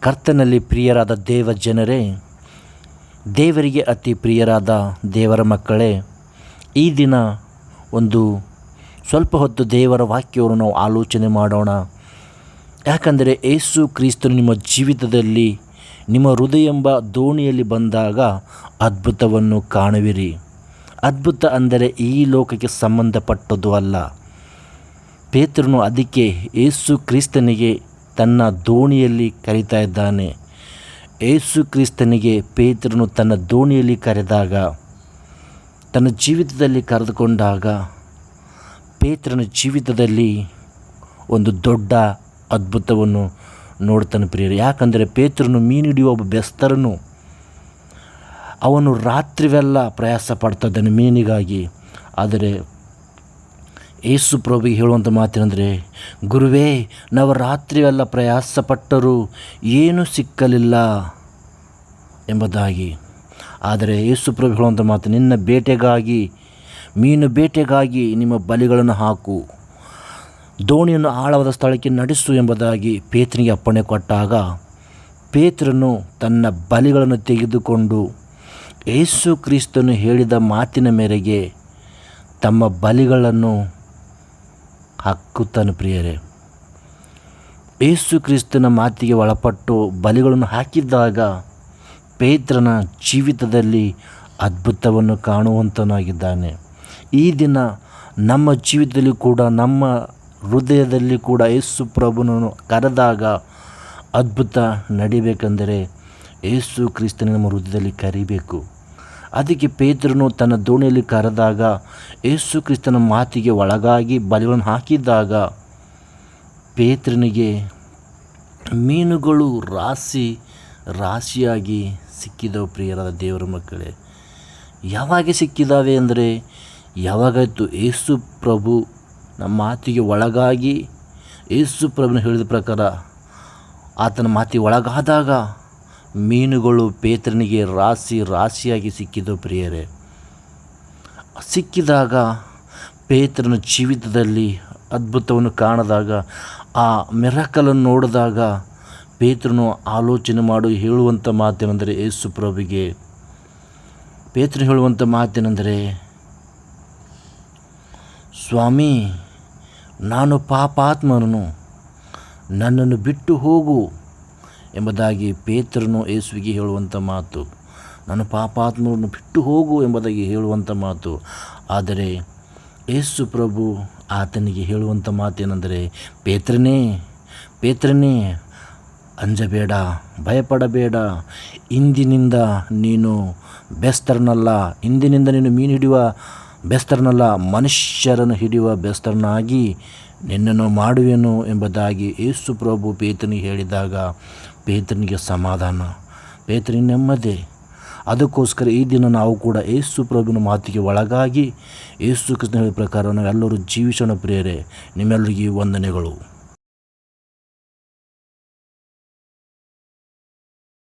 ಕರ್ತನಲ್ಲಿ ಪ್ರಿಯರಾದ ದೇವ ಜನರೇ, ದೇವರಿಗೆ ಅತಿ ಪ್ರಿಯರಾದ ದೇವರ ಮಕ್ಕಳೇ, ಈ ದಿನ ಒಂದು ಸ್ವಲ್ಪ ಹೊತ್ತು ದೇವರ ವಾಕ್ಯವನ್ನು ನಾವು ಆಲೋಚನೆ ಮಾಡೋಣ. ಯಾಕಂದರೆ ಏಸು ಕ್ರಿಸ್ತನು ನಿಮ್ಮ ಜೀವಿತದಲ್ಲಿ ನಿಮ್ಮ ಹೃದಯ ಎಂಬ ದೋಣಿಯಲ್ಲಿ ಬಂದಾಗ ಅದ್ಭುತವನ್ನು ಕಾಣುವಿರಿ. ಅದ್ಭುತ ಅಂದರೆ ಈ ಲೋಕಕ್ಕೆ ಸಂಬಂಧಪಟ್ಟದ್ದು ಅಲ್ಲ. ಪೇತ್ರನು ಅದಕ್ಕೆ ಏಸು ಕ್ರಿಸ್ತನಿಗೆ ತನ್ನ ದೋಣಿಯಲ್ಲಿ ಕರೀತಾ ಇದ್ದಾನೆ. ಏಸು ಕ್ರಿಸ್ತನಿಗೆ ಪೇತ್ರನು ತನ್ನ ದೋಣಿಯಲ್ಲಿ ಕರೆದಾಗ, ತನ್ನ ಜೀವಿತದಲ್ಲಿ ಕರೆದುಕೊಂಡಾಗ ಪೇತ್ರನ ಜೀವಿತದಲ್ಲಿ ಒಂದು ದೊಡ್ಡ ಅದ್ಭುತವನ್ನು ನೋಡ್ತಾನೆ ಪ್ರಿಯರು. ಯಾಕಂದರೆ ಪೇತ್ರನು ಮೀನು ಹಿಡಿಯುವ ಒಬ್ಬ ಬೆಸ್ತರನು. ಅವನು ರಾತ್ರಿವೆಲ್ಲ ಪ್ರಯಾಸ ಪಡ್ತಾ ಇದ್ದಾನೆ ಮೀನಿಗಾಗಿ. ಆದರೆ ಏಸು ಪ್ರಭು ಹೇಳುವಂಥ ಮಾತೇನೆಂದರೆ, ಗುರುವೇ, ನಾವು ರಾತ್ರಿವೆಲ್ಲ ಪ್ರಯಾಸಪಟ್ಟರೂ ಏನೂ ಸಿಕ್ಕಲಿಲ್ಲ ಎಂಬುದಾಗಿ. ಆದರೆ ಯೇಸು ಪ್ರಭು ಹೇಳುವಂಥ ಮಾತು, ನಿನ್ನ ಬೇಟೆಗಾಗಿ, ಮೀನು ಬೇಟೆಗಾಗಿ ನಿಮ್ಮ ಬಲಿಗಳನ್ನು ಹಾಕು. ದೋಣಿಯನ್ನು ಆಳವಾದ ಸ್ಥಳಕ್ಕೆ ನಡೆಸು ಎಂಬುದಾಗಿ ಪೇತ್ರನಿಗೆ ಅಪ್ಪಣೆ ಕೊಟ್ಟಾಗ, ಪೇತ್ರನು ತನ್ನ ಬಲಿಗಳನ್ನು ತೆಗೆದುಕೊಂಡು ಯೇಸು ಕ್ರಿಸ್ತನು ಹೇಳಿದ ಮಾತಿನ ಮೇರೆಗೆ ತಮ್ಮ ಬಲಿಗಳನ್ನು ಹಾಕುತ್ತಾನೆ ಪ್ರಿಯರೇ. ಯೇಸು ಕ್ರಿಸ್ತನ ಮಾತಿಗೆ ಒಳಪಟ್ಟು ಬಲಿಗಳನ್ನು ಹಾಕಿದ್ದಾಗ ಪೇತ್ರನ ಜೀವಿತದಲ್ಲಿ ಅದ್ಭುತವನ್ನು ಕಾಣುವಂತನಾಗಿದ್ದಾನೆ. ಈ ದಿನ ನಮ್ಮ ಜೀವಿತದಲ್ಲಿ ಕೂಡ, ನಮ್ಮ ಹೃದಯದಲ್ಲಿ ಕೂಡ ಯೇಸು ಪ್ರಭುನನ್ನು ಕರೆದಾಗ ಅದ್ಭುತ ನಡಿಬೇಕೆಂದರೆ ಯೇಸು ಕ್ರಿಸ್ತನ ನಮ್ಮ ಹೃದಯದಲ್ಲಿ ಕರಿಬೇಕು. ಅದಕ್ಕೆ ಪೇತ್ರನು ತನ್ನ ದೋಣಿಯಲ್ಲಿ ಕರೆದಾಗ, ಯೇಸು ಕ್ರಿಸ್ತನ ಮಾತಿಗೆ ಒಳಗಾಗಿ ಬಲಿಗಳನ್ನು ಹಾಕಿದ್ದಾಗ ಪೇತ್ರನಿಗೆ ಮೀನುಗಳು ರಾಶಿ, ರಾಶಿಯಾಗಿ ಸಿಕ್ಕಿದವು ಪ್ರಿಯರಾದ ದೇವರ ಮಕ್ಕಳೇ. ಯಾವಾಗ ಸಿಕ್ಕಿದಾವೆ ಅಂದರೆ ಯಾವಾಗಾಯಿತು ಏಸು ಪ್ರಭು ನಮ್ಮ ಮಾತಿಗೆ ಒಳಗಾಗಿ ಏಸು ಪ್ರಭುನ ಹೇಳಿದ ಪ್ರಕಾರ ಆತನ ಮಾತಿಗೆ ಒಳಗಾದಾಗ ಮೀನುಗಳು ಪೇತ್ರನಿಗೆ ರಾಸಿ ರಾಶಿಯಾಗಿ ಸಿಕ್ಕಿದ್ದು ಪ್ರಿಯರೇ. ಸಿಕ್ಕಿದಾಗ ಪೇತ್ರನ ಜೀವಿತದಲ್ಲಿ ಅದ್ಭುತವನ್ನು ಕಾಣದಾಗ, ಆ ಮೆರಕಲನ್ನು ನೋಡಿದಾಗ ಪೇತ್ರನು ಆಲೋಚನೆ ಮಾಡು ಹೇಳುವಂಥ ಮಾತೇನೆಂದರೆ ಯೇಸು ಪ್ರಭುಗೆ ಪೇತ್ರನು ಹೇಳುವಂಥ ಮಾತೇನೆಂದರೆ, ಸ್ವಾಮಿ, ನಾನು ಪಾಪಾತ್ಮನನು ನನ್ನನ್ನು ಬಿಟ್ಟು ಹೋಗು. ಎಂಬುದಾಗಿ ಪೇತ್ರನು ಯೇಸುವಿಗೆ ಹೇಳುವಂಥ ಮಾತು. ನಾನು ಪಾಪಾತ್ಮರನ್ನು ಬಿಟ್ಟು ಹೋಗು ಎಂಬುದಾಗಿ ಹೇಳುವಂಥ ಮಾತು. ಆದರೆ ಯೇಸು ಪ್ರಭು ಆತನಿಗೆ ಹೇಳುವಂಥ ಮಾತೇನೆಂದರೆ, ಪೇತ್ರನೇ ಪೇತ್ರನೇ, ಅಂಜಬೇಡ, ಭಯಪಡಬೇಡ. ಇಂದಿನಿಂದ ನೀನು ಬೆಸ್ತರನಲ್ಲ. ಇಂದಿನಿಂದ ನೀನು ಮೀನು ಹಿಡಿಯುವ ಬೆಸ್ತರನಲ್ಲ. ಮನುಷ್ಯರನ್ನು ಹಿಡಿಯುವ ಬೆಸ್ತರನಾಗಿ ನಿನ್ನನ್ನು ಮಾಡುವೆನು ಎಂಬುದಾಗಿ ಯೇಸು ಪ್ರಭು ಪೇತನಿಗೆ ಹೇಳಿದಾಗ ಪೇತ್ರನಿಗೆ ಸಮಾಧಾನ. ಪೇತ್ರನಿಗೆ ನೆಮ್ಮದಿ. ಅದಕ್ಕೋಸ್ಕರ ಈ ದಿನ ನಾವು ಕೂಡ ಏಸು ಪ್ರಭುವಿನ ಮಾತಿಗೆ ಒಳಗಾಗಿ ಏಸು ಕೃಷ್ಣ ಪ್ರಕಾರ ನಾವೆಲ್ಲರೂ ಜೀವಿಸೋಣ ಪ್ರಿಯರೇ. ನಿಮ್ಮೆಲ್ಲರಿಗೂ ವಂದನೆಗಳು.